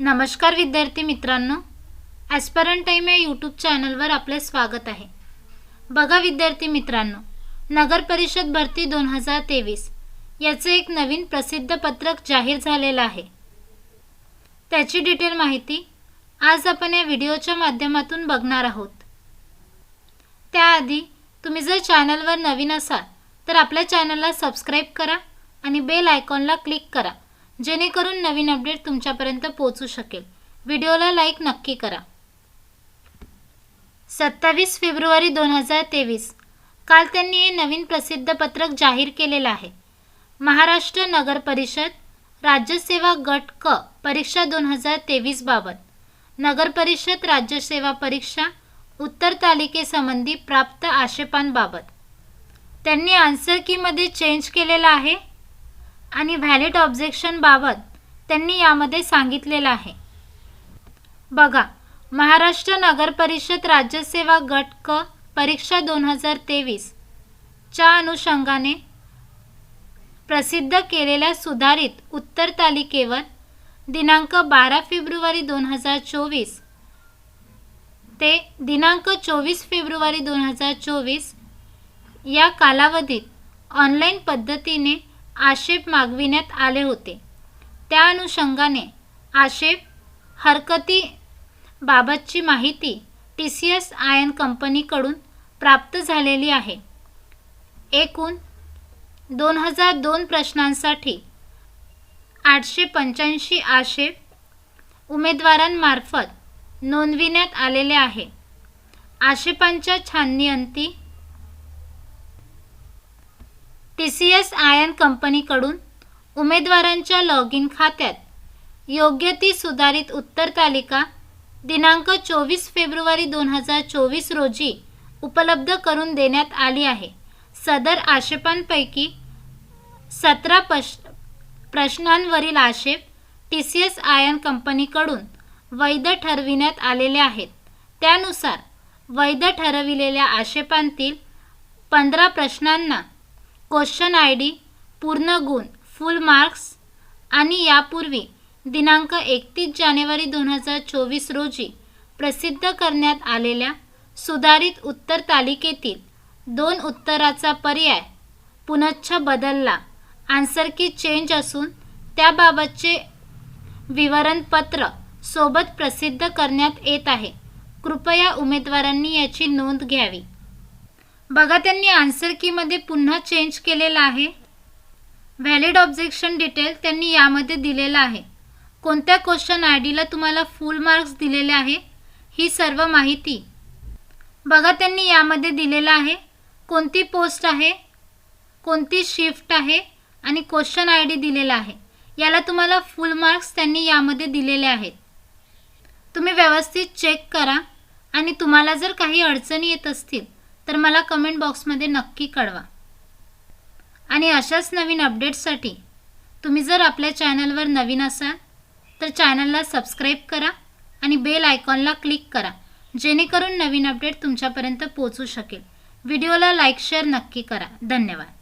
नमस्कार विद्यार्थी मित्रांनो ॲस्परंट टाईम या यूट्यूब चॅनलवर आपले स्वागत आहे. बघा विद्यार्थी मित्रांनो नगर परिषद भरती दोन हजार तेवीस याचे एक नवीन प्रसिद्ध पत्रक जाहीर झालेलं आहे. त्याची डिटेल माहिती आज आपण या व्हिडिओच्या माध्यमातून बघणार आहोत. त्याआधी तुम्ही जर चॅनलवर नवीन असाल तर आपल्या चॅनलला सबस्क्राईब करा आणि बेल आयकॉनला क्लिक करा. जेणेकरून नवीन अपडेट तुमच्यापर्यंत पोहोचू शकेल. व्हिडिओला लाईक नक्की करा. सत्तावीस फेब्रुवारी दोन हजार तेवीस. काल त्यांनी हे नवीन प्रसिद्ध पत्रक जाहीर केलेलं आहे. महाराष्ट्र नगर परिषद राज्यसेवा गट क परीक्षा दोन हजार तेवीसबाबत नगर परिषद राज्यसेवा परीक्षा उत्तर तालिकेसंबंधी प्राप्त आक्षेपांबाबत. त्यांनी आन्सर कीमध्ये चेंज केलेला आहे. आणि व्हॅलिड ऑब्जेक्शनबाबत त्यांनी यामध्ये सांगितलेलं आहे. बघा महाराष्ट्र नगर परिषद राज्यसेवा गट क परीक्षा दोन हजार तेवीस च्या अनुषंगाने प्रसिद्ध केलेल्या सुधारित उत्तर तालिकेवर दिनांक बारा फेब्रुवारी दोन हजार चोवीस ते दिनांक चोवीस फेब्रुवारी दोन हजार चोवीस या कालावधीत ऑनलाईन पद्धतीने आक्षेप मागविण्यात आले होते. त्या अनुषंगाने आक्षेप हरकतीबाबतची माहिती टी सी एस आयन कंपनीकडून प्राप्त झालेली आहे. एकूण दोन हजार दोन प्रश्नांसाठी आठशे पंच्याऐंशी आक्षेप उमेदवारांमार्फत नोंदविण्यात आलेले आहे. आक्षेपांच्या छाननीअंती टी सी एस आयन कंपनीकडून उमेदवारांच्या लॉग इन खात्यात योग्य ती सुधारित उत्तर तालिका दिनांक चोवीस फेब्रुवारी दोन हजार चोवीस रोजी उपलब्ध करून देण्यात आली आहे. सदर आक्षेपांपैकी सतरा पश प्रश्नांवरील आक्षेप टी सी एस आयन कंपनीकडून वैध ठरविण्यात आलेले आहेत. त्यानुसार वैध ठरविलेल्या आक्षेपांतील पंधरा प्रश्नांना क्वेश्चन आय डी पूर्ण गुण फुल मार्क्स आणि यापूर्वी दिनांक एकतीस जानेवारी दोन हजार चोवीस रोजी प्रसिद्ध करण्यात आलेल्या सुधारित उत्तर तालिकेतील दोन उत्तराचा पर्याय पुनच्छ बदलला. आन्सर की चेंज असून त्याबाबतचे विवरणपत्र सोबत प्रसिद्ध करण्यात येत आहे. कृपया उमेदवारांनी याची नोंद घ्यावी. बघा त्यांनी आन्सर कीमध्ये पुन्हा चेंज केलेलं आहे. व्हॅलिड ऑब्जेक्शन डिटेल त्यांनी यामध्ये दिलेलं आहे. कोणत्या क्वेश्चन आय डीला तुम्हाला फुल मार्क्स दिलेले आहे ही सर्व माहिती. बघा त्यांनी यामध्ये दिलेलं आहे कोणती पोस्ट आहे कोणती शिफ्ट आहे आणि क्वेश्चन आय डी दिलेला आहे. याला तुम्हाला फुल मार्क्स त्यांनी यामध्ये दिलेले आहेत. तुम्ही व्यवस्थित चेक करा आणि तुम्हाला जर काही अडचणी येत असतील तर मला कमेंट बॉक्समध्ये नक्की कळवा. आणि अशाच नवीन अपडेट्ससाठी तुम्ही जर आपल्या चॅनलवर नवीन असाल तर चॅनलला सबस्क्राईब करा आणि बेल आयकॉनला क्लिक करा जेणेकरून नवीन अपडेट तुमच्यापर्यंत पोहोचू शकेल. व्हिडिओला लाईक शेअर नक्की करा. धन्यवाद.